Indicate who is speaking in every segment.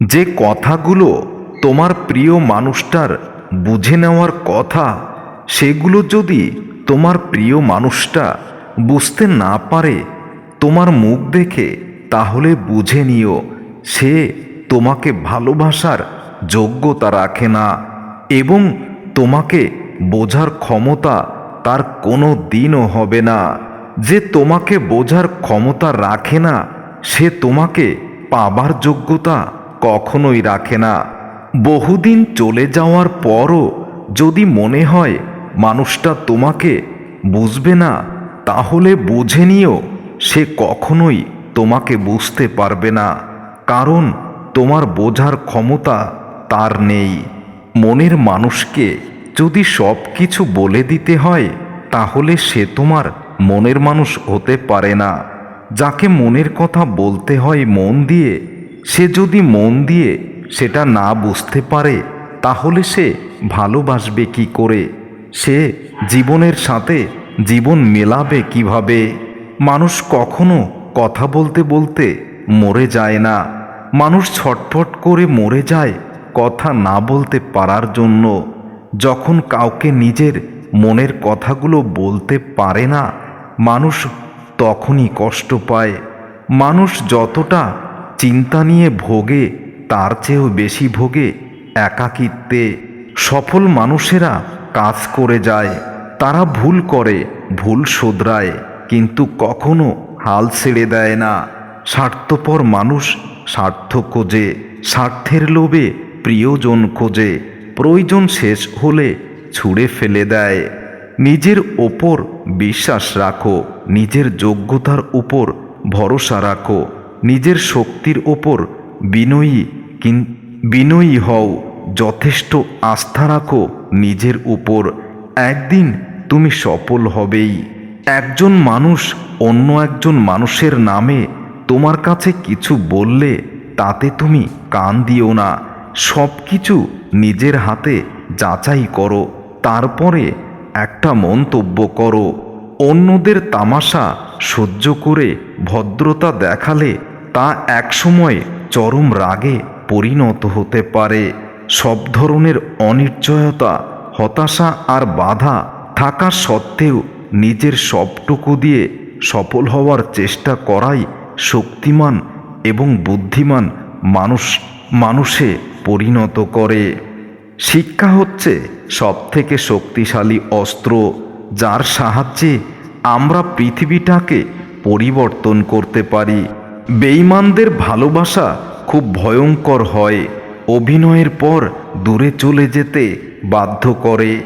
Speaker 1: যে কথাগুলো তোমার প্রিয় মানুষটার বুঝে নেওয়ার কথা, সেগুলো যদি তোমার প্রিয় মানুষটা বুঝতে না পারে, তোমার মুখ দেখে তাহলে বুঝে নিও, সে তোমাকে ভালোবাসার যোগ্যতা রাখে না এবং তোমাকে বোঝার ক্ষমতা তার কোনো দিনও হবে না। যে তোমাকে বোঝার ক্ষমতা রাখে না, সে তোমাকে পাবার যোগ্যতা কখনোই রাখে না। বহুদিন চলে যাওয়ার পরও যদি মনে হয় মানুষটা তোমাকে বুঝবে না, তাহলে বুঝে নিও, সে কখনোই তোমাকে বুঝতে পারবে না। কারণ তোমার বোঝার ক্ষমতা তার নেই। মনের মানুষকে যদি সব কিছু বলে দিতে হয়, তাহলে সে তোমার মনের মানুষ হতে পারে না। যাকে মনের কথা বলতে হয় মন দিয়ে সে যদি মন দিয়ে সেটা না বুঝতে পারে, তাহলে সে ভালোবাসবে কি করে? সে জীবনের সাথে জীবন মেলাবে কীভাবে? মানুষ কখনো কথা বলতে বলতে মরে যায় না। মানুষ ছটফট করে মরে যায় কথা না বলতে পারার জন্য। যখন কাউকে নিজের মনের কথাগুলো বলতে পারে না, মানুষ তখনই কষ্ট পায়। মানুষ যতটা চিন্তা নিয়ে ভোগে, তার চেয়েও বেশি ভোগে, একাকিত্বে সফল মানুষেরা কাজ করে যায়, তারা ভুল করে, ভুল শোধরায়, কিন্তু কখনো হাল ছেড়ে দেয় না। স্বার্থপর মানুষ স্বার্থ খোঁজে, স্বার্থের লোভে প্রিয়জন খোঁজে, প্রয়োজন শেষ হলে ছুঁড়ে ফেলে দেয়। নিজের ওপর বিশ্বাস রাখো, নিজের যোগ্যতার উপর ভরসা রাখো। নিজের শক্তির ওপর বিনয়ী কিন, বিনয়ী হও, যথেষ্ট আস্থা রাখো নিজের উপর। একদিন তুমি সফল হবেই। একজন মানুষ অন্য একজন মানুষের নামে তোমার কাছে কিছু বললে তাতে তুমি কান দিও না। সব কিছু নিজের হাতে যাচাই করো, তারপরে একটা মন্তব্য করো। অন্যদের তামাশা সহ্য করে ভদ্রতা দেখালে তা একসময় চরম রাগে পরিণত হতে পারে। সব ধরনের অনিশ্চয়তা, হতাশা আর বাধা থাকা সত্ত্বেও নিজের সবটুকু দিয়ে সফল হওয়ার চেষ্টা করাই শক্তিমান এবং বুদ্ধিমান মানুষ, মানুষে পরিণত করে। শিক্ষা হচ্ছে সবথেকে শক্তিশালী অস্ত্র, যার সাহায্যে আমরা পৃথিবীটাকে পরিবর্তন করতে পারি। বেঈমানদের ভালোবাসা খুব ভয়ঙ্কর হয়। অভিনয়ের পর দূরে চলে যেতে বাধ্য করে।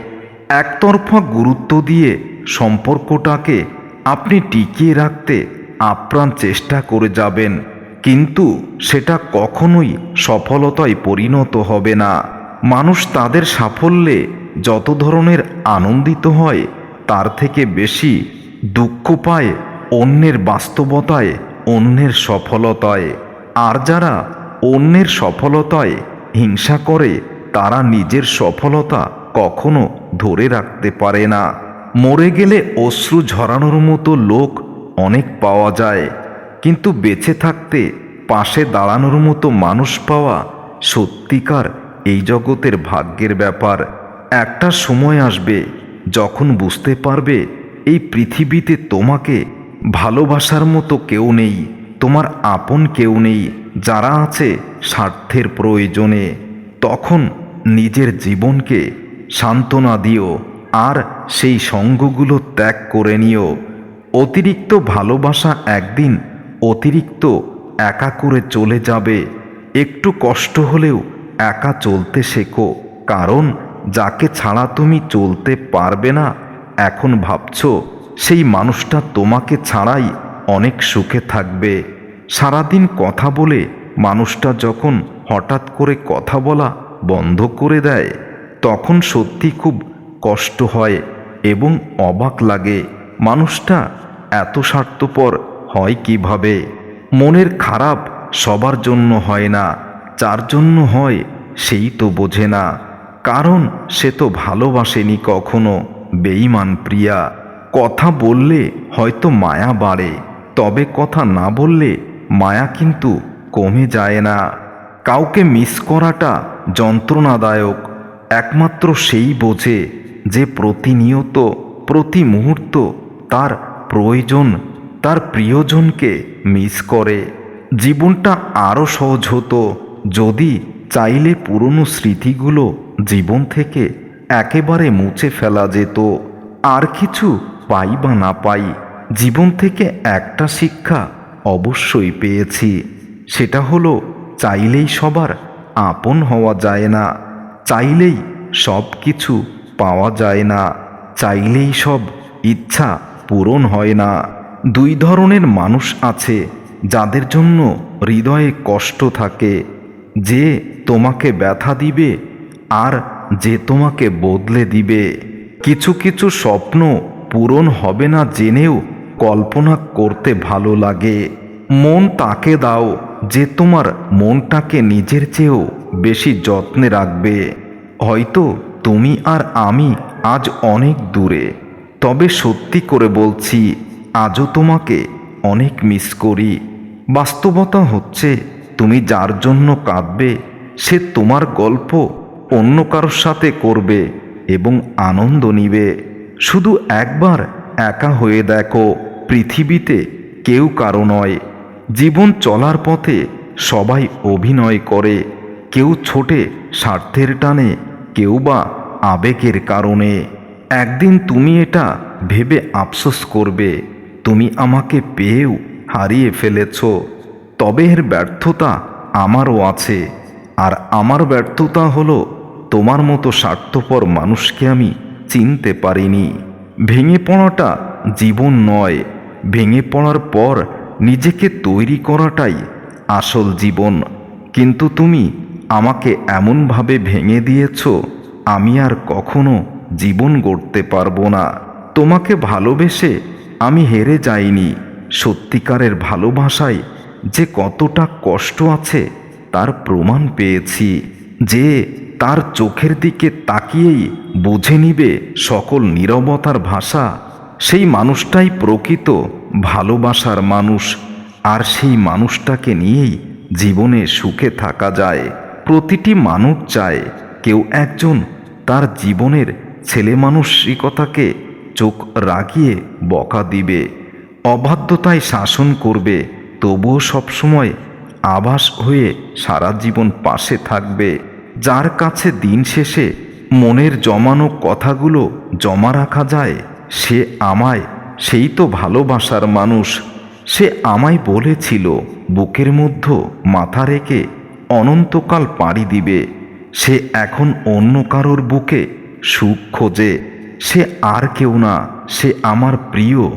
Speaker 1: একতরফা গুরুত্ব দিয়ে সম্পর্কটাকে আপনি টিকিয়ে রাখতে আপ্রাণ চেষ্টা করে যাবেন। কিন্তু সেটা কখনোই সফলতায় পরিণত হবে না। মানুষ তাদের সাফল্যে যত ধরনের আনন্দিত হয়, তার থেকে বেশি দুঃখ পায় অন্যের বাস্তবতায় অন্যের সফলতায়। আর যারা অন্যের সফলতায় হিংসা করে, তারা নিজের সফলতা কখনো ধরে রাখতে পারে না। মরে গেলে অশ্রু ঝরানোর মতো লোক অনেক পাওয়া যায়। কিন্তু বেঁচে থাকতে, পাশে দাঁড়ানোর মতো মানুষ পাওয়া সত্যিকার এই জগতের ভাগ্যের ব্যাপার। একটা সময় আসবে যখন বুঝতে পারবে এই পৃথিবীতে তোমাকে ভালোবাসার মতো কেউ নেই, তোমার আপন কেউ নেই, যারা আছে স্বার্থের প্রয়োজনে। তখন নিজের জীবনকে সান্ত্বনা দিও, আর সেই সঙ্গগুলো ত্যাগ করে নিও। অতিরিক্ত ভালোবাসা একদিন অতিরিক্ত একা করে চলে যাবে। একটু কষ্ট হলেও একা চলতে শেখো, কারণ যাকে ছাড়া তুমি চলতে পারবে না, এখন ভাবছ সেই মানুষটা তোমাকে ছাড়াই অনেক সুখে থাকবে। সারাদিন কথা বলে মানুষটা যখন হঠাৎ করে কথা বলা বন্ধ করে দেয়, তখন সত্যি খুব কষ্ট হয় এবং অবাক লাগে। মানুষটা এত স্বার্থপর হয় কীভাবে? মনের খারাপ সবার জন্য হয় না, যার জন্য হয় সেই তো বোঝে না। কারণ সে তো ভালোবাসেনি কখনো, বেঈমান প্রিয়া। কথা বললে হয়তো মায়া বাড়ে, তবে কথা না বললে মায়া কিন্তু কমে যায় না। কাউকে মিস করাটা যন্ত্রণাদায়ক, একমাত্র সেই বোঝে যে প্রতিনিয়ত, প্রতি মুহূর্ত তার প্রয়োজন, তার প্রিয়জনকে মিস করে। জীবনটা আরও সহজ হতো যদি চাইলে পুরনো স্মৃতিগুলো জীবন থেকে একেবারে মুছে ফেলা যেত। আর কিছু পাই বা না পাই, জীবন থেকে একটা শিক্ষা অবশ্যই পেয়েছি। সেটা হলো, চাইলেই সবার আপন হওয়া যায় না, চাইলেই সব কিছু পাওয়া যায় না, চাইলেই সব ইচ্ছা পূরণ হয় না। দুই ধরনের মানুষ আছে, যাদের জন্য হৃদয়ে কষ্ট থাকে, যে তোমাকে ব্যথা দিবে আর যে তোমাকে বদলে দিবে। কিছু কিছু স্বপ্ন পূরণ হবে না জেনেও কল্পনা করতে ভালো লাগে। মন তাকে দাও যে তোমার মনটাকে নিজের চেয়েও বেশি যত্নে রাখবে। হয়তো তুমি আর আমি আজ অনেক দূরে। তবে সত্যি করে বলছি, আজও তোমাকে অনেক মিস করি। বাস্তবতা হচ্ছে, তুমি যার জন্য কাঁদবে, সে তোমার গল্প অন্য কারোর সাথে করবে এবং আনন্দ নিবে। শুধু একবার একা হয়ে দেখো, পৃথিবীতে কেউ কারও নয়। জীবন চলার পথে সবাই অভিনয় করে। কেউ ছোটে স্বার্থের টানে, কেউ বা আবেগের কারণে। একদিন তুমি এটা ভেবে আফসোস করবে, তুমি আমাকে পেয়েও হারিয়ে ফেলেছ। তবে এর ব্যর্থতা আমারও আছে। আর আমার ব্যর্থতা হলো তোমার মতো স্বার্থপর মানুষকে আমি চিনতে পারিনি। ভেঙে পড়াটা জীবন নয়। ভেঙে পড়ার পর নিজেকে তৈরি করাটাই আসল জীবন। কিন্তু তুমি আমাকে এমনভাবে ভেঙে দিয়েছ, আমি আর কখনো জীবন গড়তে পারব না। তোমাকে ভালোবেসে আমি হেরে যাইনি। সত্যিকারের ভালোবাসায় যে কতটা কষ্ট আছে, তার প্রমাণ পেয়েছি। যে তার চোখের দিকে তাকিয়েই বুঝে নিবে সকল নীরবতার ভাষা। সেই মানুষটাই প্রকৃত ভালোবাসার মানুষ, আর সেই মানুষটাকে নিয়েই জীবনে সুখে থাকা যায়। প্রতিটি মানুষ চায় কেউ একজন তার জীবনের ছেলে মানসিকতাকে চোখ রাগিয়ে বকা দিবে, অবাধ্যতায় শাসন করবে, তবুও সবসময় আভাস হয়ে সারা জীবন পাশে থাকবে। যার কাছে দিন শেষে মনের জমানো কথাগুলো জমা রাখা যায়, সে আমায়, সেই তো ভালোবাসার মানুষ, সে আমায় বলেছিল, বুকের মধ্যে মাথা রেখে অনন্তকাল পাড়ি দিবে, সে এখন অন্য কারোর বুকে সুখ খোঁজে, সে আর কেউ না, সে আমার প্রিয়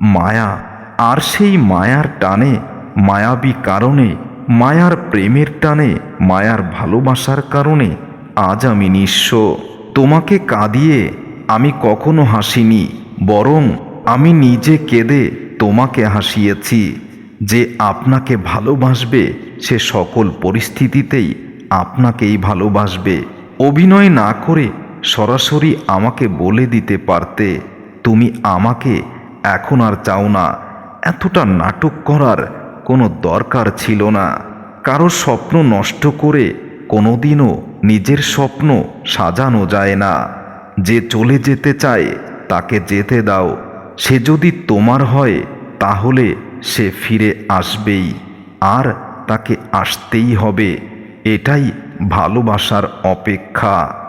Speaker 1: মায়া, আর সেই মায়ার টানে মায়াবী কারণে মায়ার প্রেমের টানে, মায়ার ভালোবাসার কারণে আজ আমি নিঃস্ব। তোমাকে কাঁদিয়ে আমি কখনো হাসিনি, বরং আমি নিজে কেঁদে তোমাকে হাসিয়েছি। যে আপনাকে ভালোবাসবে, সে সকল পরিস্থিতিতেই আপনাকেই ভালোবাসবে। অভিনয় না করে সরাসরি আমাকে বলে দিতে পারতে, তুমি আমাকে এখন আর চাও না। এতটা নাটক করার কোনো দরকার ছিল না। কারও স্বপ্ন নষ্ট করে কোনোদিনও নিজের স্বপ্ন সাজানো যায় না। যে চলে যেতে চায়, তাকে যেতে দাও। সে যদি তোমার হয়, তাহলে সে ফিরে আসবেই। আর তাকে আসতেই হবে। এটাই ভালোবাসার অপেক্ষা।